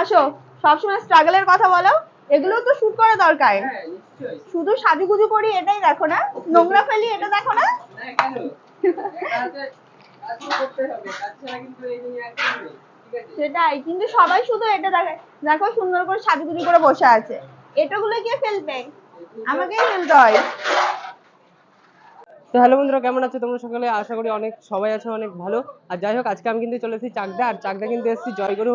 আসো সবসময় স্ট্রাগলের কথা বলো। এগুলো তো শুট করা দরকার। হ্যাঁ শুধু সাজুগুজু করি এটাই দেখো না? নোংরা ফেলি এটা দেখো না? সেটাই কিন্তু সবাই শুধু এটা দেখে। দেখো সুন্দর করে সাজুগুজু করে বসে আছে। এটাগুলো কে ফেলবে আমাকেই ফেলতে হয়। তো হ্যালো বন্ধুরা, কেমন আছে? তোমরা সকালে আশা করি অনেক, সবাই আছো, অনেক ভালো। আর যাই হোক, আজকে আমি কিন্তু চলে এসেছি চাকদা। আর চাকদা কিন্তু এসেছি জয়গুরু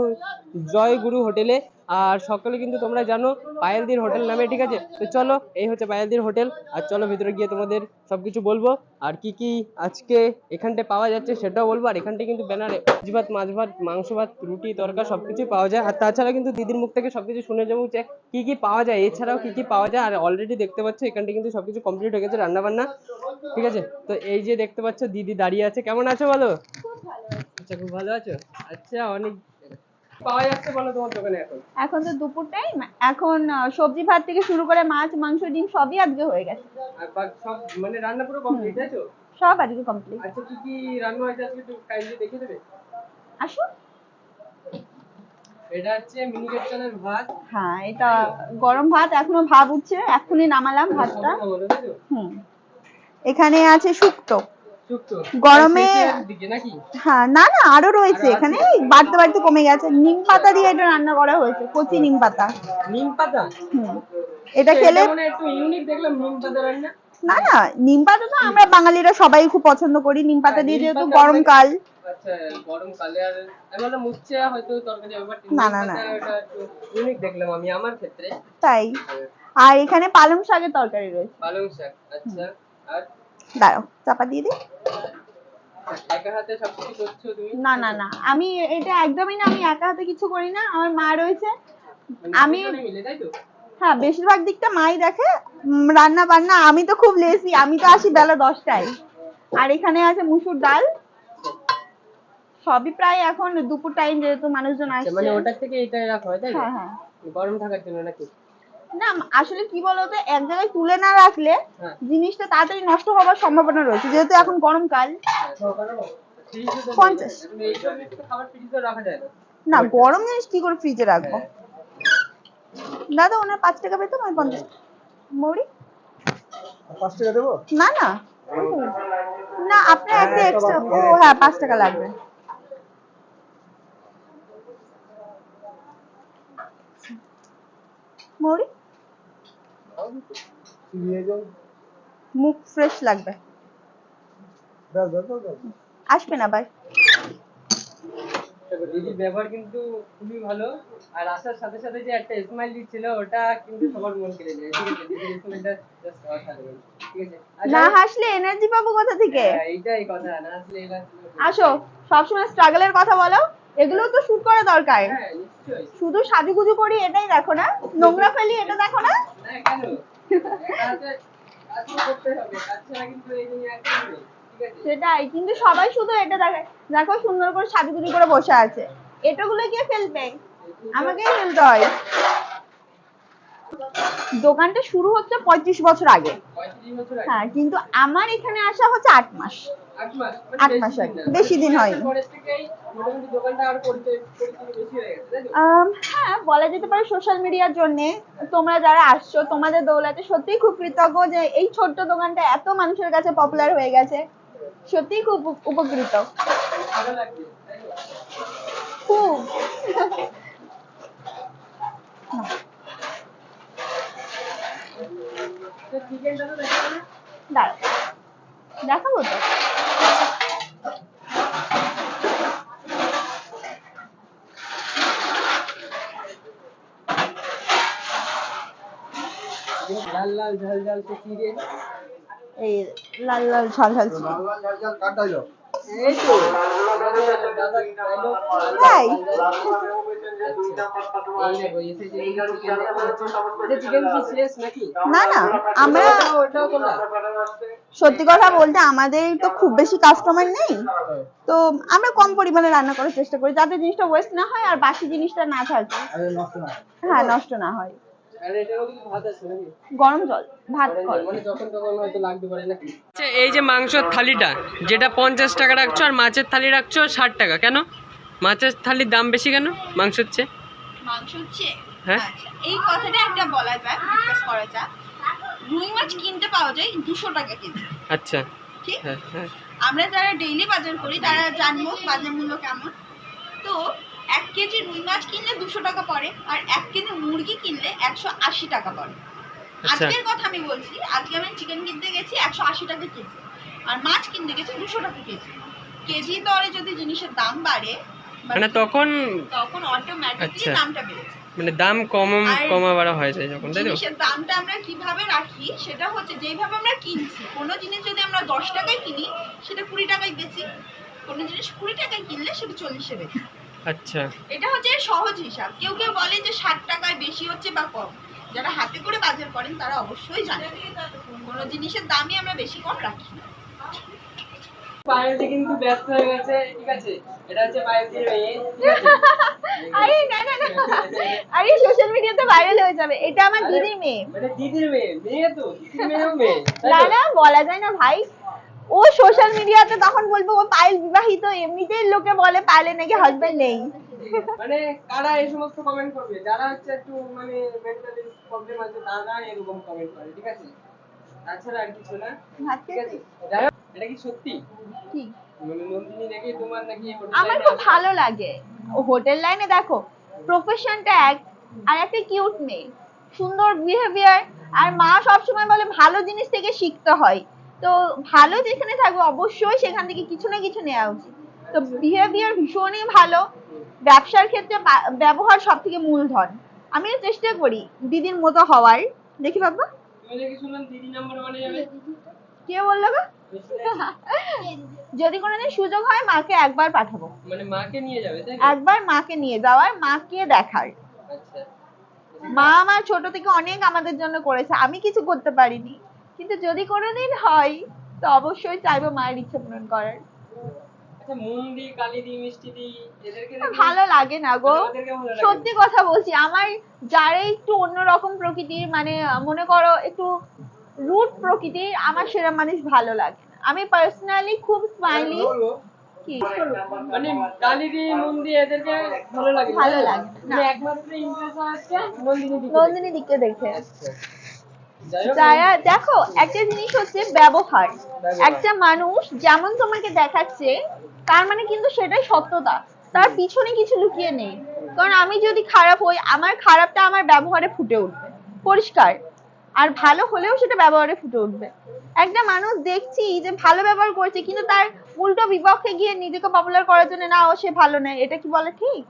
জয়গুরু হোটেলে। আর সকলে কিন্তু তোমরা জানো পায়েলদির হোটেল নামে ঠিক আছে? তো চলো এই হচ্ছে পায়েলদির হোটেল। আর চলো ভিতরে গিয়ে তোমাদের সব কিছু বলব। আর কি কি আজকে এখানটায় পাওয়া যাচ্ছে সেটাও বলব। আর এখানটায় কিন্তু ব্যানারে ভেজ ভাত মাছ ভাত মাংস ভাত রুটি তরকা সবকিছুই পাওয়া যায়। আর তাছাড়া কিন্তু দিদির মুখ থেকে সবকিছু শুনে যাব যে কি কি পাওয়া যায়। এছাড়াও কি কি পাওয়া যায়। আর অলরেডি দেখতে পাচ্ছ এখানটা কিন্তু সবকিছু কমপ্লিট হয়ে গেছে রান্না বান্না ঠিক আছে? তো এই যে দেখতে পাচ্ছ দিদি দাঁড়িয়ে আছে। কেমন আছো বলো? আচ্ছা খুব ভালো আছো? আচ্ছা অনেক পাওয়া যাচ্ছে বলো তোমার দোকানে এখন? এখন তো দুপুর টাইম এখন সবজি ভাত থেকে শুরু করে মাছ মাংস ডিম সবই আজকে হয়ে গেছে। আর সব মানে রান্না পুরো কমপ্লিট তাই তো? সব আজকে কমপ্লিট আচ্ছা কি কি রান্না হয়েছে আজকে? একটু কাইন্ডলি দেখে দেবে? আসো। এটা হচ্ছে মিনিকেট চালের ভাত। হ্যাঁ এটা গরম ভাত এখনও ভাব উঠছে এখনই নামালাম ভাতটা? হুম। এখানে আছে শুক্তো। গরমে- হ্যাঁ না না আরও রয়েছে। এখানে বাড়তে বাড়তে কমে গেছে। নিম পাতা দিয়ে এটা রান্না করা হয়েছে কচি নিম পাতা। নিম পাতা? এটা খেলে একটু ইউনিক দেখলাম নিম পাতা রান্না। না না নিম পাতা তো আমরা বাঙালিরা সবাই খুব পছন্দ করি। নিম পাতা দিয়ে যেহেতু গরমকাল আচ্ছা না, না, না। ইউনিক দেখলাম আমি আমার ক্ষেত্রে। তাই। আর এখানে পালং শাকের তরকারি রয়েছে। পালং শাক আচ্ছা। আর দাঁড়াও চাপা দিয়ে দিই একা হাতে সবকিছু করছ তুমি না না না। আমি এটা একদমই না আমি একা হাতে কিছু করি না। আমার মা রয়েছে। মানে আমি- হ্যাঁ বেশিরভাগ দিকটা মাই দেখে। রান্না বান্না আমি তো খুব লেজি আমি তো আসি বেলা দশটায়। আর এখানে আছে মুসুর ডাল। সবই প্রায় এখন দুপুর টাইম যেহেতু মানুষজন আচ্ছা, আসছে। মানে ওটার থেকে এটা রাখা হয় তাই হ্যাঁ হ্যাঁ। গরম থাকার জন্য নাকি? না আসলে কি বলতো এক জায়গায় তুলে না রাখলে হ্যাঁ। জিনিসটা তাড়াতাড়ি নষ্ট হওয়ার সম্ভাবনা রয়েছে যেহেতু এখন গরমকাল। পঞ্চাশ। যায় না। গরম জিনিস কি করে ফ্রিজে রাখব? দাদা ওনার পাঁচ টাকা পেতাম আমি পঞ্চাশ। মৌরি? পাঁচ টাকা দেবো? না না। না আপনার একটা এক্সট্রা ও হ্যাঁ পাঁচ টাকা লাগবে। মৌরি? মুখ ফ্রেশ লাগবে। আসবেন আবার দেখো, দিদির ব্যবহার কিন্তু খুবই ভালো। আর আসার সাথে সাথে যে একটা স্মাইল দিচ্ছিল ওটা কিন্তু সবার মন কেড়ে ঠিক আছে দিদির স্মাইলটা জাস্ট অসাধারণ ঠিক আছে না হাসলে এনার্জি পাবো কোথা থেকে? হ্যাঁ, এইটাই কথা না এবার আসো সবসময় স্ট্রাগলের কথা বলো। এগুলো তো শুট করা দরকার। হ্যাঁ শুধু সাজুগুজু করি এটাই দেখো না। নোংরা ফেলি এটা দেখো না। আছে? সেটাই কিন্তু সবাই শুধু এটা দেখে দেখো সুন্দর করে সাজুগুজু করে বসে আছে। এটাগুলো কে ফেলবে? আমাকেই ফেলতে হয়। দোকানটা শুরু হচ্ছে পঁয়ত্রিশ বছর আগে। হ্যাঁ কিন্তু আমার এখানে আসা হচ্ছে আট মাস। আট মাস আগে, বেশি দিন হয়নি। হয়ে হ্যাঁ বলা যেতে পারে সোশ্যাল মিডিয়ার জন্য তোমরা যারা আসছো তোমাদের দৌলাতে সত্যিই খুব কৃতজ্ঞ যে এই ছোট্ট দোকানটা এত মানুষের কাছে পপুলার হয়ে গেছে। সত্যিই খুব উপকৃত। খুব তো চিকেনটা তো দেখাবো না দাঁড়া দেখাবো তো। লাল লাল ঝাল ঝাল তো চিড়ে। এই লাল লাল ঝাল ঝাল। লাল লাল ঝাল ঝাল এই তো। তাই না না আমরা সত্যি কথা বলতে আমাদের তো খুব বেশি কাস্টমার নেই। তো আমরা কম পরিমাণে রান্না করার চেষ্টা করি যাতে জিনিসটা ওয়েস্ট না হয় আর বাকি জিনিসটা না থাকে। হ্যাঁ। নষ্ট না হয়। আর এটারও কিন্তু ভাত আছে নাকি? গরম জল ভাত কর মানে আচ্ছা এই যে মাংসের থালিটা যেটা পঞ্চাশ টাকা রাখছো আর মাছের থালি রাখছো ষাট টাকা কেন? মাছের থালির দাম বেশি কেন মাংসের চেয়ে? মাংস হচ্ছে? হ্যাঁ। আচ্ছা এই কথাটা একটা বলা যায় ডিসকাস করা যায় রুই মাছ কিনতে পাওয়া যায় দুশো টাকা কেজি। আচ্ছা। ঠিক? হ্যাঁ হ্যাঁ। আমরা যারা ডেইলি বাজার করি তারা জানব বাজার মূল্য কেমন। তো এক কেজি রুই মাছ কিনলে দুশো টাকা পড়ে আর এক কেজি মুরগি কিনলে একশো আশি টাকা পড়ে। আচ্ছা। আজকের কথা আমি বলছি আজকে আমি চিকেন কিনতে গেছি একশো আশি টাকা কেজি আর মাছ কিনতে গেছি দুশো টাকা কেজি। কেজি দরে যদি জিনিসের দাম বাড়ে মানে তখন তখন অটোমেটিকলি আচ্ছা। দামটা বেড়েছে। মানে দাম কম কমা বাড়া হয়ে যায় যখন তাই তো? দামটা আমরা কীভাবে রাখি সেটা হচ্ছে যেভাবে আমরা কিনছি কোনো জিনিস যদি আমরা দশ টাকায় কিনি সেটা কুড়ি টাকায় বেচি কোনো জিনিস কুড়ি টাকায় কিনলে সেটা চল্লিশে বেচি। আচ্ছা। এটা হচ্ছে সহজ হিসাব। কেউ কেউ বলে যে ষাট টাকায় বেশি হচ্ছে বা কম। যারা হাতে করে বাজার করেন তারা অবশ্যই জানে। কোনো জিনিসের দামই আমরা বেশি কম রাখি না। পায়েলদি কিন্তু ব্যস্ত হয়ে গেছে। ঠিক আছে এটা হচ্ছে পায়েলদির মেয়ে আরে না না না। আরে সোশ্যাল মিডিয়াতে ভাইরাল হয়ে যাবে। এটা আমার দিদির মেয়ে। মানে দিদির মেয়ে। মেয়ে তো দিদির মেয়েও মেয়ে। না না বলা যায় না ভাই। ও সোশ্যাল মিডিয়াতে তখন বলব ও পায়েল বিবাহিত এমনিতেই লোকে বলে পায়েলের নাকি হাজবেন্ড নেই। মানে কারা এই সমস্ত কমেন্ট করবে? যারা হচ্ছে একটু মানে মেন্টালি প্রবলেম আছে তারা এরকম কমেন্ট করে ঠিক আছে? তাছাড়া আর কিছু না। ঠিক আছে? এটা কি সত্যি? কি? নন্দিনী নাকি তোমার নাকি আমার খুব ভালো লাগে। হোটেল লাইনে দেখো প্রফেশনটা এক আর একটা কিউট মেয়ে। সুন্দর বিহেভিয়ার আর মা সবসময় বলে ভালো জিনিস থেকে শিখতে হয়। তো ভালো যেখানে থাকবে অবশ্যই সেখান থেকে কিছু না কিছু নেওয়া উচিত। তো বিহেভিয়ার ভীষণই ভালো। ব্যবসার ক্ষেত্রে ব্যবহার সব থেকে মূলধন। আমিও চেষ্টা করি দিদির মতো হওয়ার। দেখি বাবা। তুমি নাকি শুনলাম দিদি নাম্বার ওয়ানে যাবে। কে বলল গো? যদি কোনোদিন সুযোগ হয় মাকে একবার পাঠাবো। মানে মাকে নিয়ে যাবে তাই? একবার মাকে নিয়ে যাওয়ার মাকে দেখার। আচ্ছা। মা আমার ছোট থেকে অনেক আমাদের জন্য করেছে আমি কিছু করতে পারিনি। কিন্তু যদি কোনোদিন হয় তো অবশ্যই চাইব মায়ের ইচ্ছে পূরণ করার। আচ্ছা মুন্দি কালিদি মিষ্টি দি এদেরকে ভালো লাগে না গো। লাগে? সত্যি কথা বলছি আমার যারা একটু অন্যরকম প্রকৃতির মানে মনে করো একটু রুট প্রকৃতির আমার সেরা মানুষ ভালো লাগে না। আমি পার্সোনালি খুব স্মাইলি কি? মানে কালিদি মুন্দি এদেরকে ভালো লাগে ভালো লাগে না। মানে একমাত্র ইন্টারেস্ট হচ্ছে নন্দিনী দিকে দেখে। যাই দেখো একটা জিনিস হচ্ছে ব্যবহার। একটা মানুষ যেমন তোমাকে দেখাচ্ছে তার মানে কিন্তু সেটাই সত্যতা। তার পিছনে কিছু লুকিয়ে নেই। কারণ আমি যদি খারাপ হই আমার খারাপটা আমার ব্যবহারে ফুটে উঠবে। পরিষ্কার। আর ভালো হলেও সেটা ব্যবহারে ফুটে উঠবে। একটা মানুষ দেখছি যে ভালো ব্যবহার করছে, কিন্তু তার উল্টো বিপক্ষে গিয়ে নিজেকে পপুলার করার জন্য, না, ও সে ভালো নয়, এটা কি বলে ঠিক?